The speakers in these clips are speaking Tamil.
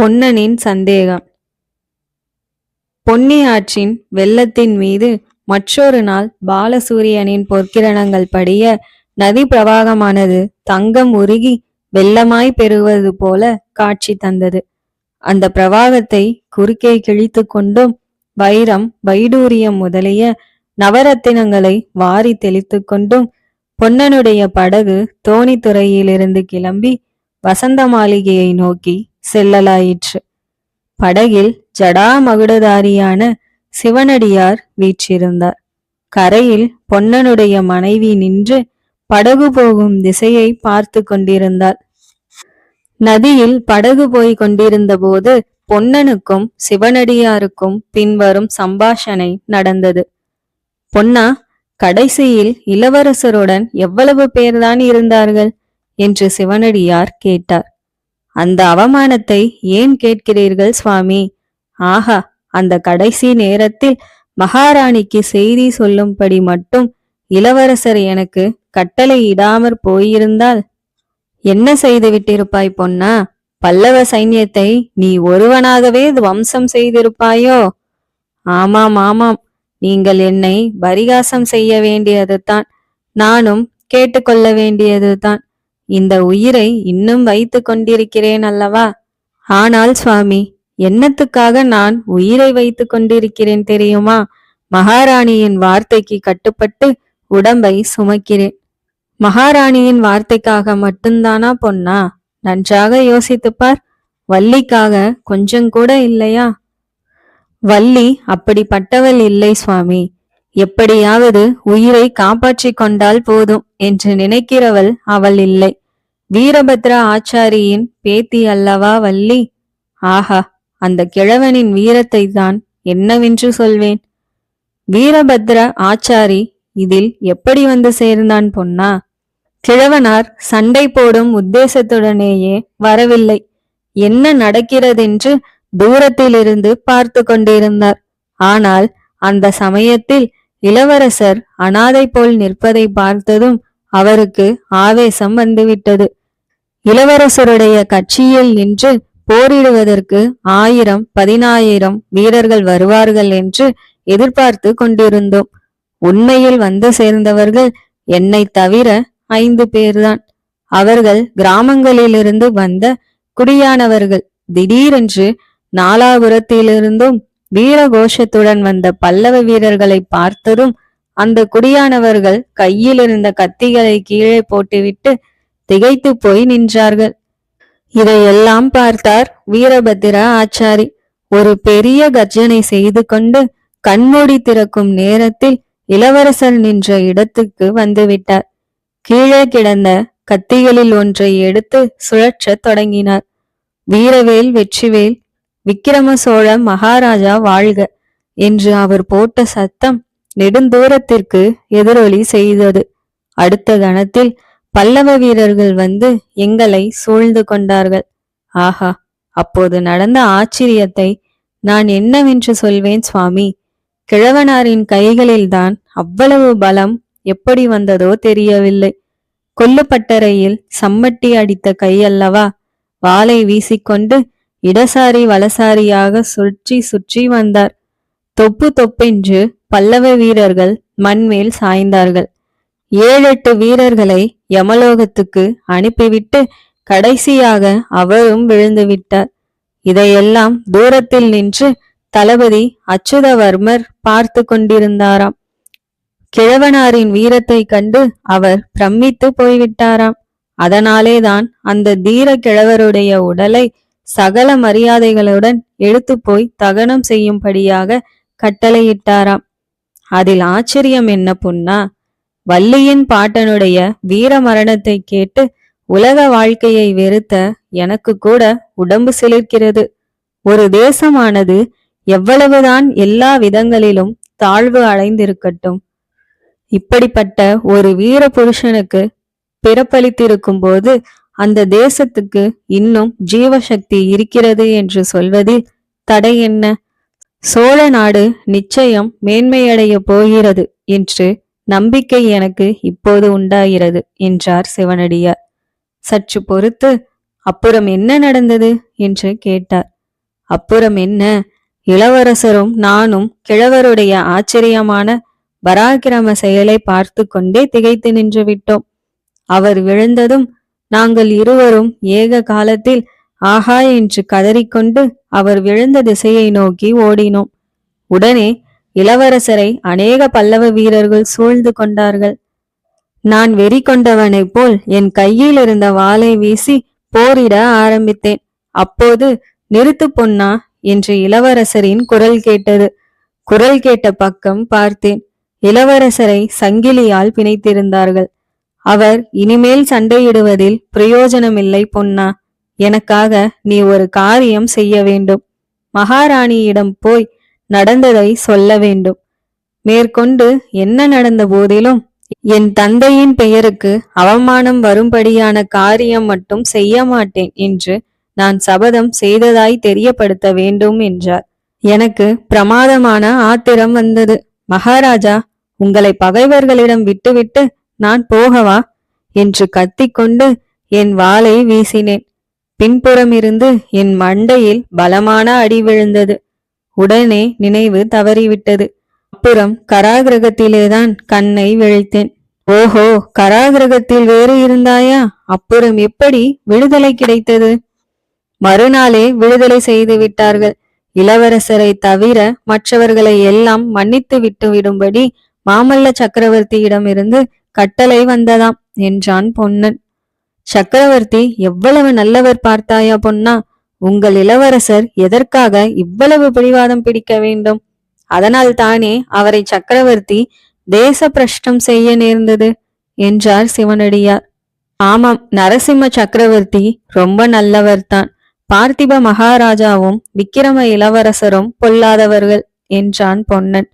பொன்னனின் சந்தேகம். பொன்னி ஆற்றின் வெள்ளத்தின் மீது மற்றொரு நாள் பாலசூரியனின் பொற்கிரணங்கள் படிய நதி பிரவாகமானது தங்கம் உருகி வெள்ளமாய் பெறுவது போல காட்சி தந்தது. அந்த பிரவாகத்தை குறுக்கே கிழித்து கொண்டும் வைரம் வைடூரியம் முதலிய நவரத்தினங்களை வாரி தெளித்து கொண்டும் பொன்னனுடைய படகு தோணித்துறையிலிருந்து கிளம்பி வசந்த மாளிகையை நோக்கி செல்லலாயிற்று. படகில் ஜடாமகுடதாரியான சிவனடியார் வீற்றிருந்தார். கரையில் பொன்னனுடைய மனைவி நின்று படகு போகும் திசையை பார்த்து கொண்டிருந்தாள். நதியில் படகு போய் கொண்டிருந்த போது பொன்னனுக்கும் சிவனடியாருக்கும் பின்வரும் சம்பாஷணை நடந்தது. பொன்னா கடைசியில் இளவரசருடன் எவ்வளவு பேர்தான் இருந்தார்கள்? என்று சிவனடியார் கேட்டார். அந்த அவமானத்தை ஏன் கேட்கிறீர்கள் சுவாமி? ஆஹா அந்த கடைசி நேரத்தில் மகாராணிக்கு செய்தி சொல்லும்படி மட்டும் இளவரசர் எனக்கு கட்டளை இடாமற் போயிருந்தால் என்ன செய்து விட்டிருப்பாய் பொன்னா? பல்லவ சைன்யத்தை நீ ஒருவனாகவே துவம்சம் செய்திருப்பாயோ? ஆமாம் ஆமாம். நீங்கள் என்னை பரிகாசம் செய்ய வேண்டியதுதான். நானும் கேட்டுக்கொள்ள வேண்டியதுதான். இந்த உயிரை இன்னும் வைத்து கொண்டிருக்கிறேன் அல்லவா? ஆனால் சுவாமி என்னத்துக்காக நான் உயிரை வைத்து கொண்டிருக்கிறேன் தெரியுமா? மகாராணியின் வார்த்தைக்கு கட்டுப்பட்டு உடம்பை சுமக்கிறேன். மகாராணியின் வார்த்தைக்காக மட்டும்தானா பொன்னா? நன்றாக யோசித்துப்பார் வள்ளிக்காக கொஞ்சம் கூட இல்லையா? வள்ளி அப்படிப்பட்டவள் இல்லை சுவாமி. எப்படியாவது உயிரை காப்பாற்றிக் கொண்டால் போதும் என்று நினைக்கிறவள் அவள் இல்லை. வீரபத்ர ஆச்சாரியின் பேத்தி அல்லவா வள்ளி? ஆஹா அந்த கிழவனின் வீரத்தை தான் என்னவென்று சொல்வேன்? வீரபத்ர ஆச்சாரி இதில் எப்படி வந்து சேர்ந்தான் பொன்னா? கிழவனார் சண்டை போடும் உத்தேசத்துடனேயே வரவில்லை. என்ன நடக்கிறதென்று தூரத்திலிருந்து பார்த்து கொண்டிருந்தார். ஆனால் அந்த சமயத்தில் இளவரசர் அனாதை போல் நிற்பதை பார்த்ததும் அவருக்கு ஆவேசம் வந்துவிட்டது. இளவரசருடைய கட்சியில் நின்று போரிடுவதற்கு ஆயிரம் பதினாயிரம் வீரர்கள் வருவார்கள் என்று எதிர்பார்த்து கொண்டிருந்தோம். உண்மையில் வந்து சேர்ந்தவர்கள் என்னை தவிர ஐந்து பேர்தான். அவர்கள் கிராமங்களிலிருந்து வந்த குடியானவர்கள். திடீரென்று நாலாபுரத்திலிருந்தும் வீர கோஷத்துடன் வந்த பல்லவ வீரர்களை பார்த்ததும் அந்த குடியானவர்கள் கையில் இருந்த கத்திகளை கீழே போட்டுவிட்டு திகைத்து போய் நின்றார்கள். இதையெல்லாம் பார்த்தார் வீரபத்திர ஆச்சாரி. ஒரு பெரிய கர்ஜனை செய்து கொண்டு கண்மூடி திறக்கும் நேரத்தில் இளவரசர் நின்ற இடத்துக்கு வந்துவிட்டார். கீழே கிடந்த கத்திகளில் ஒன்றை எடுத்து சுழற்றத் தொடங்கினார். வீரவேல் வெற்றிவேல் விக்கிரம சோழ மகாராஜா வாழ்க என்று அவர் போட்ட சத்தம் நெடுந்தூரத்திற்கு எதிரொலி செய்தது. அடுத்த கணத்தில் பல்லவ வீரர்கள் வந்து எங்களை சூழ்ந்து கொண்டார்கள். ஆஹா அப்போது நடந்த ஆச்சரியத்தை நான் என்னவென்று சொல்வேன் சுவாமி? கிழவனாரின் கைகளில்தான் அவ்வளவு பலம் எப்படி வந்ததோ தெரியவில்லை. கொல்லுப்பட்டறையில் சம்மட்டி அடித்த கையல்லவா? வாளை வீசிக்கொண்டு இடசாரி வலசாரியாக சுற்றி சுற்றி வந்தார். தொப்பு தொப்பென்று பல்லவ வீரர்கள் மண்மேல் சாய்ந்தார்கள். ஏழெட்டு வீரர்களை யமலோகத்துக்கு அனுப்பிவிட்டு கடைசியாக அவரும் விழுந்து விட்டார். இதையெல்லாம் தூரத்தில் நின்று தளபதி அச்சுதவர்மர் பார்த்து கொண்டிருந்தாராம். கிழவனாரின் வீரத்தை கண்டு அவர் பிரமித்து போய்விட்டாராம். அதனாலேதான் அந்த தீர கிழவருடைய உடலை சகல மரியாதைகளுடன் எடுத்து போய் தகனம் செய்யும்படியாக கட்டளையிட்டாராம். அதில் ஆச்சரியம் என்ன புன்னா வள்ளியின் பாட்டனுடைய வீர மரணத்தை கேட்டு உலக வாழ்க்கையை வெறுத்த எனக்கு கூட உடம்பு சிலிர்க்கிறது. ஒரு தேசமானது எவ்வளவுதான் எல்லா விதங்களிலும் தாழ்வு அடைந்திருக்கட்டும். இப்படிப்பட்ட ஒரு வீர புருஷனுக்கு பிறப்பளித்திருக்கும் போது அந்த தேசத்துக்கு இன்னும் ஜீவசக்தி இருக்கிறது என்று சொல்வதில் தடை என்ன? சோழ நாடு நிச்சயம் மேன்மையடைய போகிறது என்று நம்பிக்கை எனக்கு இப்போது உண்டாகிறது என்றார் சிவனடியார். சற்று பொறுத்து அப்புறம் என்ன நடந்தது? என்று கேட்டார். அப்புறம் என்ன? இளவரசரும் நானும் கிழவருடைய ஆச்சரியமான பராக்கிரம செயலை பார்த்து கொண்டே திகைத்து நின்று விட்டோம். அவர் விழுந்ததும் நாங்கள் இருவரும் ஏக காலத்தில் ஆஹா என்று கதறிக்கொண்டு அவர் விழுந்த திசையை நோக்கி ஓடினோம். உடனே இளவரசரை அநேக பல்லவ வீரர்கள் சூழ்ந்து கொண்டார்கள். நான் வெறி கொண்டவனைப் போல் என் கையில் இருந்த வாளை வீசி போரிட ஆரம்பித்தேன். அப்போது நிறுத்து பொன்னா என்று இளவரசரின் குரல் கேட்டது. குரல் கேட்ட பக்கம் பார்த்தேன். இளவரசரை சங்கிலியால் பிணைத்திருந்தார்கள். அவர் இனிமேல் சண்டையிடுவதில் பிரயோஜனமில்லை பொன்னா எனக்காக நீ ஒரு காரியம் செய்ய வேண்டும். மகாராணியிடம் போய் நடந்ததை சொல்ல வேண்டும். மேற்கொண்டு என்ன நடந்த போதிலும் என் தந்தையின் பெயருக்கு அவமானம் வரும்படியான காரியம் மட்டும் செய்ய மாட்டேன் என்று நான் சபதம் செய்ததாய் தெரியப்படுத்த வேண்டும் என்றார். எனக்கு பிரமாதமான ஆத்திரம் வந்தது. மகாராஜா உங்களை பகைவர்களிடம் விட்டுவிட்டு நான் போகவா? என்று கத்திக்கொண்டு என் வாளை வீசினேன். பின்புறம் இருந்து என் மண்டையில் பலமான அடி விழுந்தது. உடனே நினைவு தவறிவிட்டது. அப்புறம் கராகிரகத்திலேதான் கண்ணை விழித்தேன். ஓஹோ கராகிரகத்தில் வேறு இருந்தாயா? அப்புறம் எப்படி விடுதலை கிடைத்தது? மறுநாளே விடுதலை செய்து விட்டார்கள். இளவரசரை தவிர மற்றவர்களை எல்லாம் மன்னித்து விட்டு விடும்படி மாமல்ல சக்கரவர்த்தியிடமிருந்து கட்டளை வந்ததாம் என்றான் பொன்னன். சக்கரவர்த்தி எவ்வளவு நல்லவர் பார்த்தாயா பொன்னா? உங்கள் இளவரசர் எதற்காக இவ்வளவு பிடிவாதம் பிடிக்க வேண்டும்? அதனால் தானே அவரை சக்கரவர்த்தி தேச பிரஷ்டம் செய்ய நேர்ந்தது என்றார் சிவனடியார். ஆமாம் நரசிம்ம சக்கரவர்த்தி ரொம்ப நல்லவர்தான். பார்த்திப மகாராஜாவும் விக்கிரம இளவரசரும் பொல்லாதவர்கள் என்றான் பொன்னன்.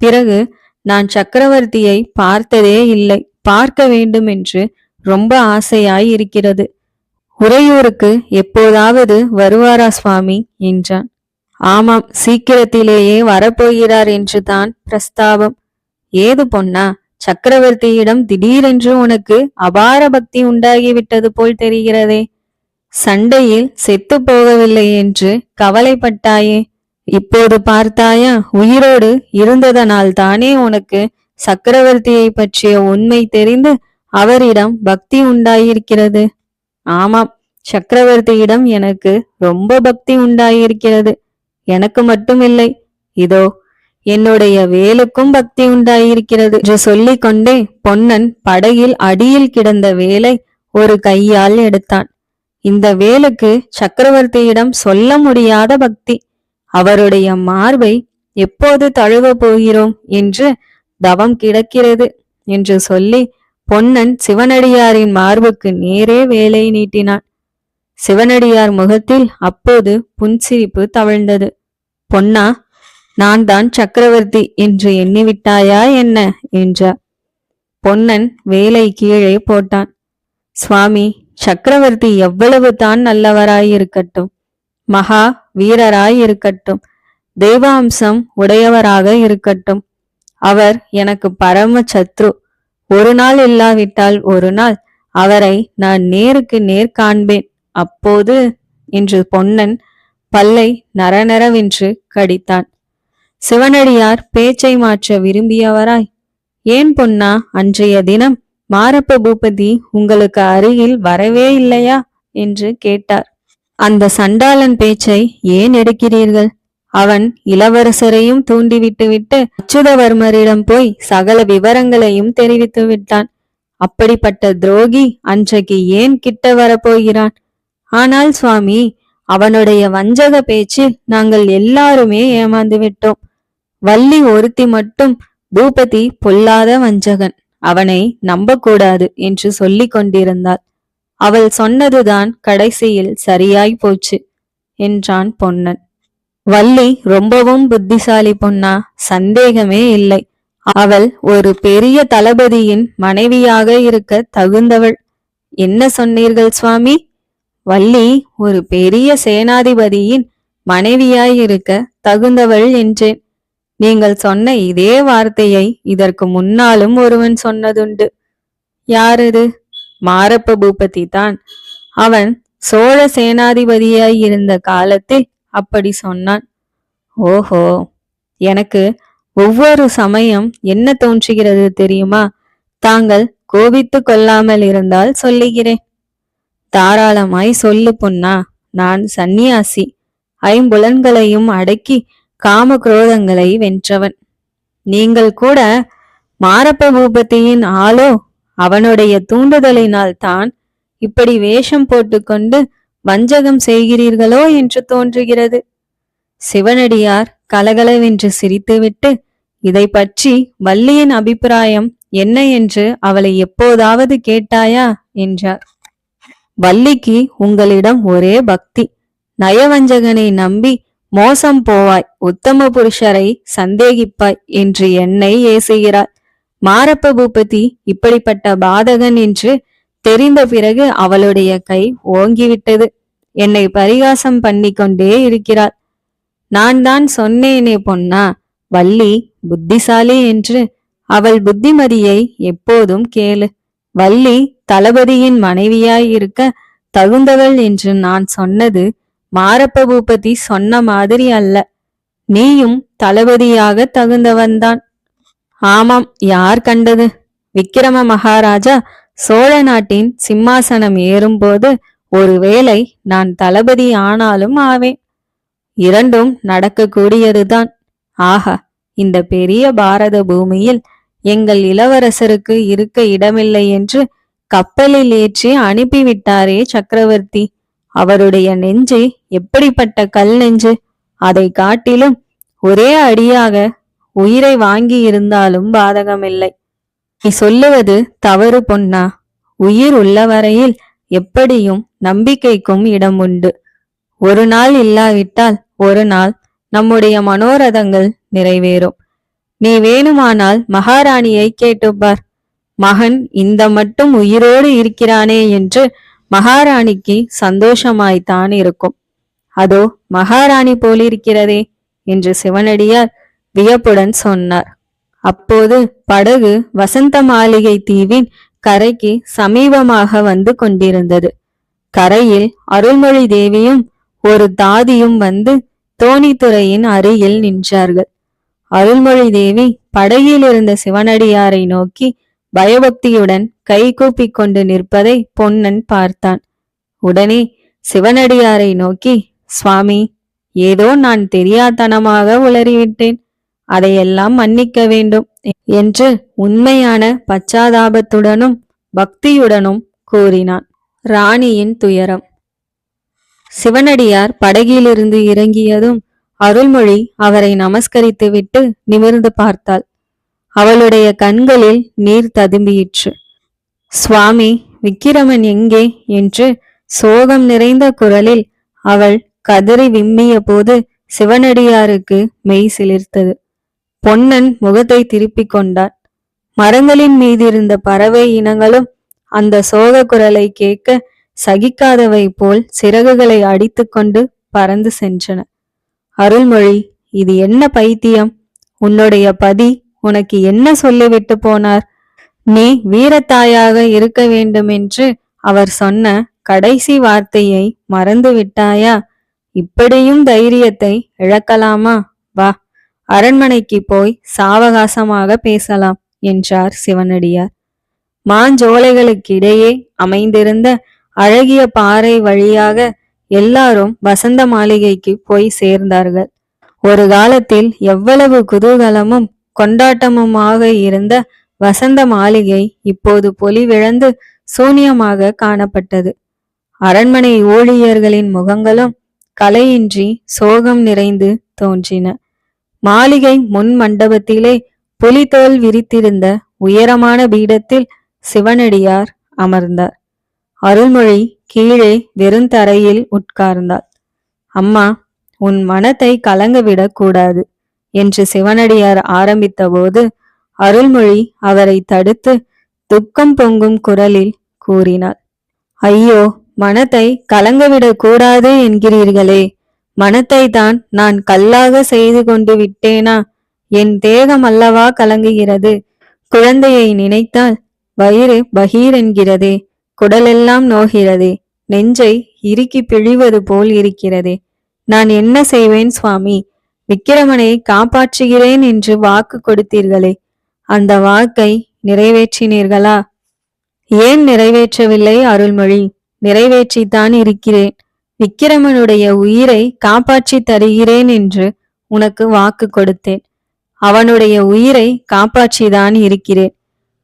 பிறகு நான் சக்கரவர்த்தியை பார்த்ததே இல்லை. பார்க்க வேண்டும் என்று ரொம்ப ஆசையாய் இருக்கிறது உறையூருக்கு எப்போதாவது வருவாரா சுவாமி? என்றான். ஆமாம் சீக்கிரத்திலேயே வரப்போகிறார் என்று தான் பிரஸ்தாபம் ஏது பொன்னா சக்கரவர்த்தியிடம் திடீரென்று உனக்கு அபார பக்தி உண்டாகிவிட்டது போல் தெரிகிறதே. சண்டையில் செத்து போகவில்லை என்று கவலைப்பட்டாயே. இப்போது பார்த்தாயா உயிரோடு இருந்ததனால் தானே உனக்கு சக்கரவர்த்தியை பற்றிய உண்மை தெரிந்து அவரிடம் பக்தி உண்டாயிருக்கிறது? ஆமாம் சக்கரவர்த்தியிடம் எனக்கு ரொம்ப பக்தி உண்டாயிருக்கிறது. எனக்கு மட்டுமில்லை இதோ என்னுடைய வேலுக்கும் பக்தி உண்டாயிருக்கிறது. என்று சொல்லிக் கொண்டே பொன்னன் படையில் அடியில் கிடந்த வேலை ஒரு கையால் எடுத்தான். இந்த வேலுக்கு சக்கரவர்த்தியிடம் சொல்ல முடியாத பக்தி. அவருடைய மார்பை எப்போது தழுவ போகிறோம் என்று தவம் கிடக்கிறது என்று சொல்லி பொன்னன் சிவனடியாரின் மார்புக்கு நேரே வேலை நீட்டினான். சிவனடியார் முகத்தில் அப்போது புன்சிரிப்பு தவழ்ந்தது. பொன்னா நான் தான் சக்கரவர்த்தி என்று எண்ணிவிட்டாயா என்ன? என்றார். பொன்னன் வேலை கீழே போட்டான். சுவாமி சக்கரவர்த்தி எவ்வளவு தான் நல்லவராயிருக்கட்டும். மகா வீரராய் இருக்கட்டும் தெய்வாம்சம் உடையவராக இருக்கட்டும். அவர் எனக்கு பரம சத்ரு ஒரு நாள் இல்லாவிட்டால் ஒரு நாள் அவரை நான் நேருக்கு நேர் காண்பேன். அப்போது என்று பொன்னன் பல்லை நரநரவென்று கடித்தான். சிவனடியார் பேச்சை மாற்ற விரும்பியவராய். ஏன் பொன்னா அன்றைய தினம் மாரப்ப பூபதி உங்களுக்கு அருகில் வரவே இல்லையா? என்று கேட்டார். அந்த சண்டாளன் பேச்சை ஏன் எடுக்கிறீர்கள்? அவன் இளவரசரையும் தூண்டிவிட்டுவிட்டு அச்சுதவர்மரிடம் போய் சகல விவரங்களையும் தெரிவித்து விட்டான். அப்படிப்பட்ட துரோகி அன்றைக்கு ஏன் கிட்ட வரப்போகிறான்? ஆனால் சுவாமி அவனுடைய வஞ்சக பேச்சில் நாங்கள் எல்லாருமே ஏமாந்து விட்டோம். வள்ளி ஒருத்தி மட்டும் பூபதி பொல்லாத வஞ்சகன். அவனை நம்பக்கூடாது என்று சொல்லிக் கொண்டிருந்தாள் அவள் சொன்னதுதான் கடைசியில் சரியாய் போச்சு என்றான் பொன்னன். வள்ளி ரொம்பவும் புத்திசாலி பொன்னா சந்தேகமே இல்லை. அவள் ஒரு பெரிய தளபதியின் மனைவியாக இருக்க தகுந்தவள். என்ன சொன்னீர்கள் சுவாமி? வள்ளி ஒரு பெரிய சேனாதிபதியின் மனைவியாய் இருக்க தகுந்தவள் என்றேன். நீங்கள் சொன்ன இதே வார்த்தையை இதற்கு முன்னாலும் ஒருவன் சொன்னதுண்டு. யாரது மாரப்ப பூபதி தான் அவன் சோழ சேனாதிபதியாய் இருந்த காலத்தில் அப்படி சொன்னான். ஓஹோ எனக்கு ஒவ்வொரு சமயம் என்ன தோன்றுகிறது தெரியுமா? தாங்கள் கோபித்து கொள்ளாமல் இருந்தால் சொல்லுகிறேன். தாராளமாய் சொல்லு பொன்னா நான் சந்நியாசி. ஐம்புலன்களையும் அடக்கி காம குரோதங்களை வென்றவன். நீங்கள் கூட மாரப்ப பூபதியின் ஆளோ அவனுடைய தூண்டுதலினால் தான் இப்படி வேஷம் போட்டுக்கொண்டு வஞ்சகம் செய்கிறீர்களோ என்று தோன்றுகிறது. சிவனடியார் கலகலவென்று சிரித்துவிட்டு இதை பற்றி வள்ளியின் அபிப்பிராயம் என்ன என்று அவளை எப்போதாவது கேட்டாயா? என்றார். வள்ளிக்கு உங்களிடம் ஒரே பக்தி. நயவஞ்சகனை நம்பி மோசம் போவாய். உத்தம புருஷரை சந்தேகிப்பாய் என்று என்னை ஏசுகிறாள் மாரப்ப பூபதி இப்படிப்பட்ட பாதகன் என்று தெரிந்த பிறகு அவளுடைய கை ஓங்கிவிட்டது. என்னை பரிகாசம் பண்ணி கொண்டே இருக்கிறாள். நான் தான் சொன்னேனே பொன்னா வள்ளி புத்திசாலி என்று அவள் புத்திமதியை எப்போதும் கேளு. வள்ளி தளபதியின் மனைவியாய் இருக்க தகுந்தவள் என்று நான் சொன்னது மாரப்ப பூபதி சொன்ன மாதிரி அல்ல. நீயும் தளபதியாக தகுந்தவன்தான். ஆமாம் யார் கண்டது? விக்கிரம மகாராஜா சோழ நாட்டின் சிம்மாசனம் ஏறும்போது ஒருவேளை நான் தளபதி ஆனாலும் ஆவேன். இரண்டும் நடக்கக்கூடியதுதான். ஆஹா இந்த பெரிய பாரத பூமியில் எங்கள் இளவரசருக்கு இருக்க இடமில்லை என்று கப்பலில் ஏற்றி அனுப்பிவிட்டாரே சக்கரவர்த்தி. அவருடைய நெஞ்சு எப்படிப்பட்ட கல் நெஞ்சு? அதை காட்டிலும் ஒரே அடியாக உயிரை வாங்கி இருந்தாலும் பாதகமில்லை. நீ சொல்லுவது தவறு பொன்னா. உயிர் உள்ளவரையில் எப்படியும் நம்பிக்கைக்கும் இடம் உண்டு. ஒரு நாள் இல்லாவிட்டால் ஒரு நாள் நம்முடைய மனோரதங்கள் நிறைவேறும். நீ வேணுமானால் மகாராணியை கேட்டுப்பார் மகன் இந்த மட்டும் உயிரோடு இருக்கிறானே என்று மகாராணிக்கு சந்தோஷமாய்த்தான் இருக்கும். அதோ மகாராணி போலிருக்கிறதே என்று சிவனடியார் வியப்புடன் சொன்னார். அப்போது படகு வசந்த மாளிகை தீவின் கரைக்கு சமீபமாக வந்து கொண்டிருந்தது. கரையில் அருள்மொழி தேவியும் ஒரு தாதியும் வந்து தோணித்துறையின் அருகில் நின்றார்கள். அருள்மொழி தேவி படகில் இருந்த சிவனடியாரை நோக்கி பயபக்தியுடன் கை கூப்பிக் கொண்டு நிற்பதை பொன்னன் பார்த்தான். உடனே சிவனடியாரை நோக்கி சுவாமி ஏதோ நான் தெரியாதனமாக உளறிவிட்டேன். அதையெல்லாம் மன்னிக்க வேண்டும் என்று உண்மையான பச்சாதாபத்துடனும் பக்தியுடனும் கூறினான். ராணியின் துயரம். சிவனடியார் படகிலிருந்து இறங்கியதும் அருள்மொழி அவரை நமஸ்கரித்துவிட்டு நிமிர்ந்து பார்த்தாள். அவளுடைய கண்களில் நீர் ததும்பியிற்று. சுவாமி விக்கிரமன் எங்கே? என்று சோகம் நிறைந்த குரலில் அவள் கதறி விம்மிய போது சிவனடியாருக்கு மெய் சிலிர்த்தது. பொன்னன் முகத்தை திருப்பிக் கொண்டான். மரங்களின் மீதிருந்த பறவை இனங்களும் அந்த சோக குரலை கேட்க சகிக்காதவை போல் சிறகுகளை அடித்துக்கொண்டு பறந்து சென்றன. அருள்மொழி இது என்ன பைத்தியம்? உன்னுடைய பதி உனக்கு என்ன சொல்லிவிட்டு போனார்? நீ வீரத்தாயாக இருக்க வேண்டுமென்று அவர் சொன்ன கடைசி வார்த்தையை மறந்து விட்டாயா இப்படியும் தைரியத்தை இழக்கலாமா? வா. அரண்மனைக்கு போய் சாவகாசமாக பேசலாம் என்றார் சிவனடியார். மாஞ்சோலைகளுக்கிடையே அமைந்திருந்த அழகிய பாறை வழியாக எல்லாரும் வசந்த மாளிகைக்கு போய் சேர்ந்தார்கள். ஒரு காலத்தில் எவ்வளவு குதூகலமும் கொண்டாட்டமுமாக இருந்த வசந்த மாளிகை இப்போது பொலிவிழந்து சூன்யமாக காணப்பட்டது. அரண்மனை ஊழியர்களின் முகங்களும் கலையின்றி சோகம் நிறைந்து தோன்றின. மாளிகை முன் மண்டபத்திலே புலித்தோல் விரித்திருந்த உயரமான பீடத்தில் சிவனடியார் அமர்ந்தார். அருள்மொழி கீழே வெறுந்தரையில் உட்கார்ந்தாள். அம்மா உன் மனத்தை கலங்கவிடக் கூடாது என்று சிவனடியார் ஆரம்பித்தபோது அருள்மொழி அவரை தடுத்து துக்கம் பொங்கும் குரலில் கூறினாள். ஐயோ மனத்தை கலங்கவிடக் கூடாது என்கிறீர்களே மனத்தை தான் நான் கல்லாக செய்து கொண்டு விட்டேனா? என் தேகம் அல்லவா கலங்குகிறது? குழந்தையை நினைத்தால் வயிறு பகீர் என்கிறதே குடலெல்லாம் நோகிறதே நெஞ்சை இறுக்கி பிழிவது போல் இருக்கிறதே. நான் என்ன செய்வேன் சுவாமி? விக்கிரமனை காப்பாற்றுகிறேன் என்று வாக்கு கொடுத்தீர்களே அந்த வாக்கை நிறைவேற்றினீர்களா? ஏன் நிறைவேற்றவில்லை அருள்மொழி? நிறைவேற்றித்தான் இருக்கிறேன். விக்கிரமனுடைய உயிரை காப்பாற்றி தருகிறேன் என்று உனக்கு வாக்கு கொடுத்தேன். அவனுடைய உயிரை காப்பாற்றிதான் இருக்கிறேன்.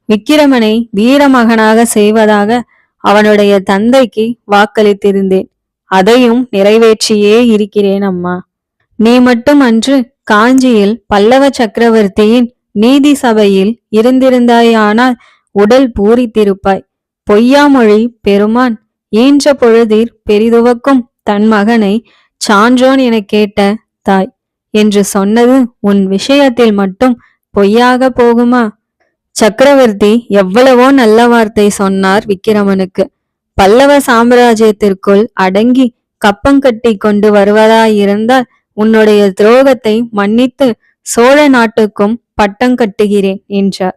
விக்கிரமனை வீரமகனாக செய்வதாக அவனுடைய தந்தைக்கு வாக்களித்திருந்தேன். அதையும் நிறைவேற்றியே இருக்கிறேன் அம்மா. நீ மட்டும் அன்று காஞ்சியில் பல்லவ சக்கரவர்த்தியின் நீதி சபையில் இருந்திருந்தாயானால் உடல் பூரித்திருப்பாய். பொய்யாமொழி பெருமான் ஈன்ற பொழுதீர் பெரிதுவக்கும் தன் மகனை சான்றோன் என கேட்ட தாய். என்று சொன்னது உன் விஷயத்தில் மட்டும் பொய்யாக போகுமா? சக்கரவர்த்தி எவ்வளவோ நல்ல வார்த்தை சொன்னார் விக்கிரமனுக்கு. பல்லவ சாம்ராஜ்யத்திற்குள் அடங்கி கப்பங்கட்டி கொண்டு வருவதாயிருந்தால் உன்னுடைய துரோகத்தை மன்னித்து சோழ நாட்டுக்கும் பட்டம் கட்டுகிறேன் என்றார்.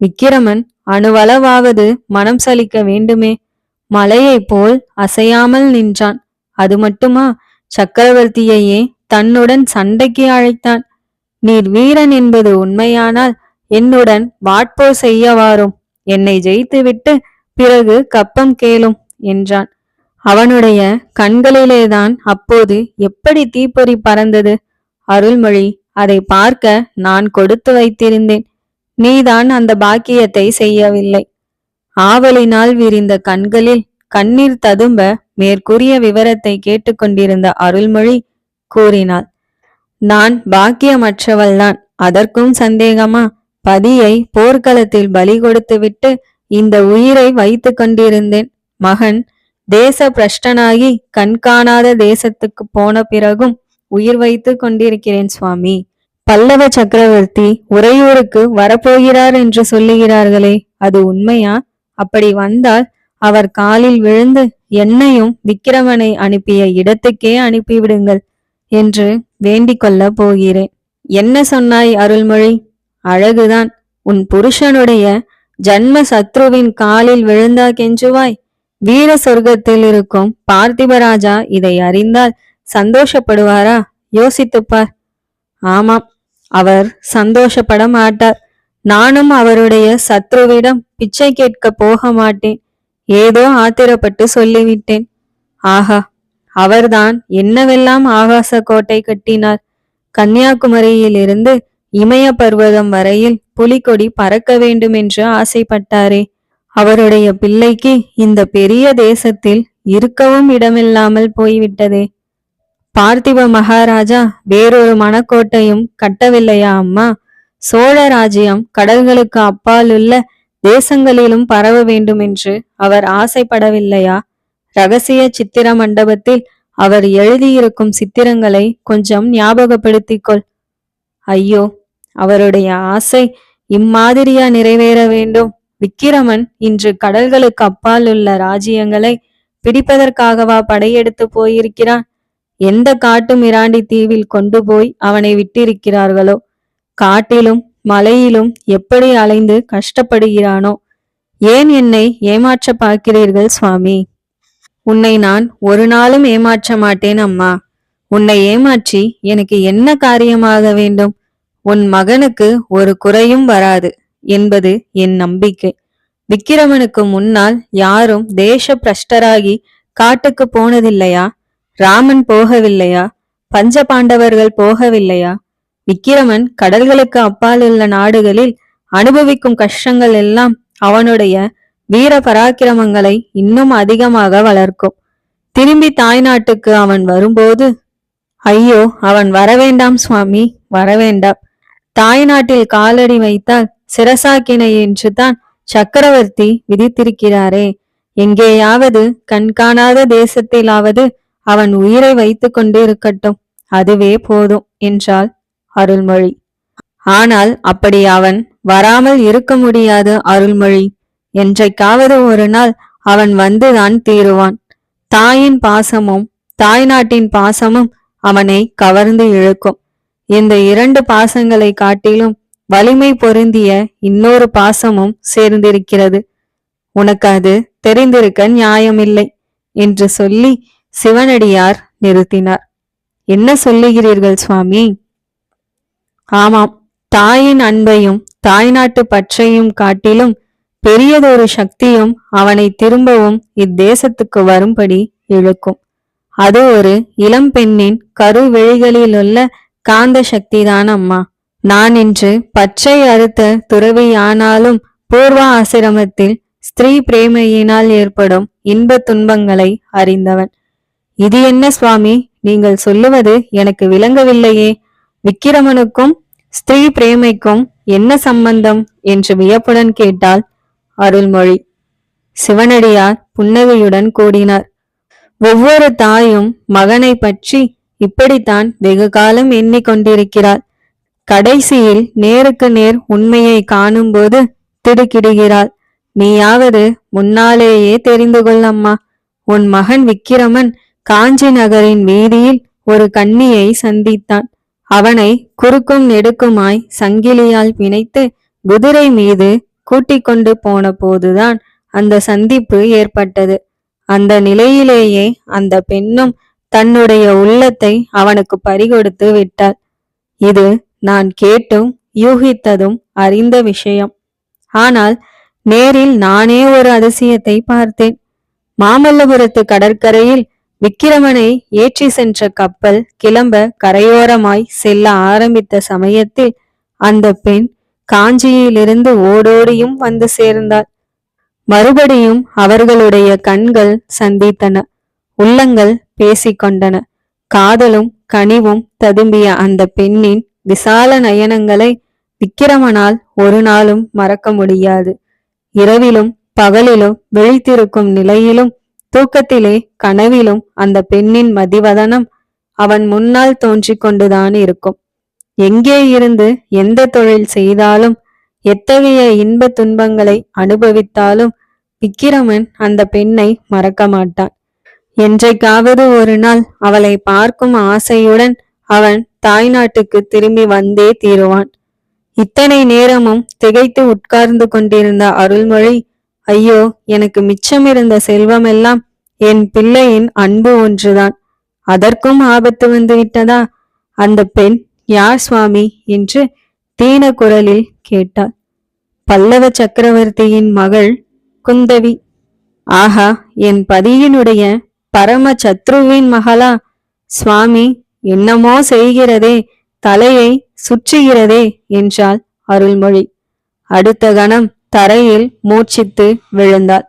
விக்கிரமன் அணுவளவாவது மனம் சலிக்க வேண்டுமே? மலையைப் போல் அசையாமல் நின்றான். அது மட்டுமா? சக்கரவர்த்தியையே தன்னுடன் சண்டைக்கு அழைத்தான். நீர் வீரன் என்பது உண்மையானால் என்னுடன் வாட்போர் செய்ய வாரும். என்னை ஜெயித்துவிட்டு பிறகு கப்பம் கேளும் என்றான். அவனுடைய கண்களிலேதான் அப்போது எப்படி தீப்பொறி பறந்தது? அருள்மொழி அதை பார்க்க நான் கொடுத்து வைத்திருந்தேன். நீதான் அந்த பாக்கியத்தை செய்யவில்லை. ஆவலினால் விரிந்த கண்களில் கண்ணீர் ததும்ப மேற்கூறிய விவரத்தை கேட்டுக்கொண்டிருந்த அருள்மொழி கூறினாள் நான் பாக்கியமற்றவள்தான். அதற்கும் சந்தேகமா? பதியை போர்க்களத்தில் பலி கொடுத்துவிட்டு இந்த உயிரை வைத்து கொண்டிருந்தேன். மகன் தேச பிரஷ்டனாகி கண்காணாத தேசத்துக்கு போன பிறகும் உயிர் வைத்து கொண்டிருக்கிறேன் சுவாமி. பல்லவ சக்கரவர்த்தி உறையூருக்கு வரப்போகிறார் என்று சொல்லுகிறார்களே அது உண்மையா? அப்படி வந்தால் அவர் காலில் விழுந்து என்னையும் விக்கிரமனை அனுப்பிய இடத்துக்கே அனுப்பிவிடுங்கள் என்று வேண்டிக் கொள்ளப் போகிறேன். என்ன சொன்னாய் அருள்மொழி? அழகுதான். உன் புருஷனுடைய ஜன்ம சத்ருவின் காலில் விழுந்தா கெஞ்சுவாய். வீர சொர்க்கத்தில் இருக்கும் பார்த்திபராஜா இதை அறிந்தால் சந்தோஷப்படுவாரா? யோசித்துப்பார் ஆமாம் அவர் சந்தோஷப்பட மாட்டார். நானும் அவருடைய சத்ருவிடம் பிச்சை கேட்க போக மாட்டேன். ஏதோ ஆத்திரப்பட்டு சொல்லிவிட்டேன். ஆஹா அவர்தான் என்னவெல்லாம் ஆகாச கோட்டை கட்டினார். கன்னியாகுமரியிலிருந்து இமய பர்வதம் வரையில் புலிகொடி பறக்க வேண்டும் என்று ஆசைப்பட்டாரே. அவருடைய பிள்ளைக்கு இந்த பெரிய தேசத்தில் இருக்கவும் இடமில்லாமல் போய்விட்டதே. பார்த்திப மகாராஜா வேறொரு மணக்கோட்டையும் கட்டவில்லையா அம்மா? சோழ ராஜ்யம் கடல்களுக்கு அப்பாலுள்ள தேசங்களிலும் பரவ வேண்டும் என்று அவர் ஆசைப்படவில்லையா? ரகசிய சித்திர மண்டபத்தில் அவர் எழுதியிருக்கும் சித்திரங்களை கொஞ்சம் ஞாபகப்படுத்திக் கொள் ஐயோ அவருடைய ஆசை இம்மாதிரியா நிறைவேற வேண்டும். விக்கிரமன் இன்று கடல்களுக்கு அப்பால் உள்ள ராஜ்யங்களை பிடிப்பதற்காகவா படையெடுத்து போயிருக்கிறான்? எந்த காட்டு மிராண்டி தீவில் கொண்டு போய் அவனை விட்டிருக்கிறார்களோ? காட்டிலும் மலையிலும் எப்படி அலைந்து கஷ்டப்படுகிறானோ ஏன் என்னை ஏமாற்ற பார்க்கிறீர்கள் சுவாமி? உன்னை நான் ஒரு நாளும் ஏமாற்ற மாட்டேன் அம்மா. உன்னை ஏமாற்றி எனக்கு என்ன காரியமாக வேண்டும்? உன் மகனுக்கு ஒரு குறையும் வராது என்பது என் நம்பிக்கை. விக்கிரமனுக்கு முன்னால் யாரும் தேச பிரஷ்டராகி காட்டுக்கு போனதில்லையா? ராமன் போகவில்லையா? பஞ்ச பாண்டவர்கள் போகவில்லையா? விக்கிரமன் கடல்களுக்கு அப்பால் உள்ள நாடுகளில் அனுபவிக்கும் கஷ்டங்கள் எல்லாம் அவனுடைய வீர பராக்கிரமங்களை இன்னும் அதிகமாக வளர்க்கும். திரும்பி தாய்நாட்டுக்கு அவன் வரும்போது ஐயோ அவன் வரவேண்டாம் சுவாமி வரவேண்டாம். தாய்நாட்டில் காலடி வைத்தால் சிரசாக்கினை என்று தான் சக்கரவர்த்தி விதித்திருக்கிறாரே. எங்கேயாவது கண்காணாத தேசத்திலாவது அவன் உயிரை வைத்து கொண்டு இருக்கட்டும் அதுவே போதும் என்றாள் அருள்மொழி. ஆனால் அப்படி அவன் வராமல் இருக்க முடியாது அருள்மொழி. என்றைக்காவது ஒரு நாள் அவன் வந்துதான் தீருவான். தாயின் பாசமும் தாய் நாட்டின் பாசமும் அவனை கவர்ந்து இழுக்கும். இந்த இரண்டு பாசங்களை காட்டிலும் வலிமை பொருந்திய இன்னொரு பாசமும் சேர்ந்திருக்கிறது. உனக்கு அது தெரிந்திருக்க நியாயமில்லை என்று சொல்லி சிவனடியார் நிறுத்தினார். என்ன சொல்லுகிறீர்கள் சுவாமி? ஆமாம் தாயின் அன்பையும் தாய்நாட்டு பற்றையும் காட்டிலும் பெரியதொரு சக்தியும் அவனை திரும்பவும் இத்தேசத்துக்கு வரும்படி இழுக்கும். அது ஒரு இளம்பெண்ணின் கருவெளிகளிலுள்ள காந்த சக்திதான் அம்மா. நான் இன்று பச்சை அறுத்த துறவியானாலும் பூர்வ ஆசிரமத்தில் ஸ்திரீ பிரேமையினால் ஏற்படும் இன்ப துன்பங்களை அறிந்தவன். இது என்ன சுவாமி? நீங்கள் சொல்லுவது எனக்கு விளங்கவில்லையே. விக்கிரமனுக்கும் ஸ்திரீ பிரேமைக்கும் என்ன சம்பந்தம்? என்று வியப்புடன் கேட்டாள் அருள்மொழி. சிவனடியார் புன்னகையுடன் கூடினார். ஒவ்வொரு தாயும் மகனை பற்றி இப்படித்தான் வெகு காலம் எண்ணிக்கொண்டிருக்கிறாள் கடைசியில் நேருக்கு நேர் உண்மையை காணும்போது திடுக்கிடுகிறாள். நீயாவது முன்னாலேயே தெரிந்து கொள்ளம்மா உன் மகன் விக்கிரமன் காஞ்சி நகரின் வீதியில் ஒரு கன்னியை சந்தித்தான். அவனை குறுக்கும் நெடுக்குமாய் சங்கிலியால் பிணைத்து குதிரை மீது கூட்டிக் கொண்டு போன போதுதான் அந்த சந்திப்பு ஏற்பட்டது. அந்த நிலையிலேயே அந்த பெண்ணும் தன்னுடைய உள்ளத்தை அவனுக்கு பறிகொடுத்து விட்டாள். இது நான் கேட்டும் யூகித்ததும் அறிந்த விஷயம். ஆனால் நேரில் நானே ஒரு அதிசயத்தை பார்த்தேன். மாமல்லபுரத்து கடற்கரையில் விக்கிரமனை ஏற்றி சென்ற கப்பல் கிளம்ப கரையோரமாய் செல்ல ஆரம்பித்த சமயத்தில் அந்த பெண் காஞ்சியிலிருந்து ஓடோடியும் வந்து சேர்ந்தாள். மறுபடியும் அவர்களுடைய கண்கள் சந்தித்தன. உள்ளங்கள் பேசிக்கொண்டன காதலும் கனிவும் ததும்பிய அந்த பெண்ணின் விசால நயனங்களை விக்கிரமனால் ஒரு நாளும் மறக்க முடியாது. இரவிலும் பகலிலும் விழித்திருக்கும் நிலையிலும் தூக்கத்திலே கனவிலும் அந்த பெண்ணின் மதிவதனம் அவன் முன்னால் தோன்றிக் கொண்டுதான் இருக்கும். எங்கே இருந்து எந்த தொழில் செய்தாலும் எத்தகைய இன்ப துன்பங்களை அனுபவித்தாலும் விக்கிரமன் அந்த பெண்ணை மறக்க மாட்டான். என்றைக்காவது ஒரு நாள் அவளை பார்க்கும் ஆசையுடன் அவன் தாய்நாட்டுக்கு திரும்பி வந்தே தீருவான். இத்தனை நேரமும் திகைத்து உட்கார்ந்து கொண்டிருந்த அருள்மொழி ஐயோ எனக்கு மிச்சமிருந்த செல்வமெல்லாம் என் பிள்ளையின் அன்பு ஒன்றுதான். அதற்கும் ஆபத்து வந்து விட்டதா? அந்த பெண் யார் சுவாமி? என்று தீன குரலில் கேட்டாள். பல்லவ சக்கரவர்த்தியின் மகள் குந்தவி. ஆஹா என் பதியினுடைய பரம சத்ருவின் மகளா? சுவாமி என்னமோ செய்கிறதே தலையை சுற்றுகிறதே என்றாள் அருள்மொழி. அடுத்த கணம் தரையில் மூர்ச்சித்து விழுந்தாள்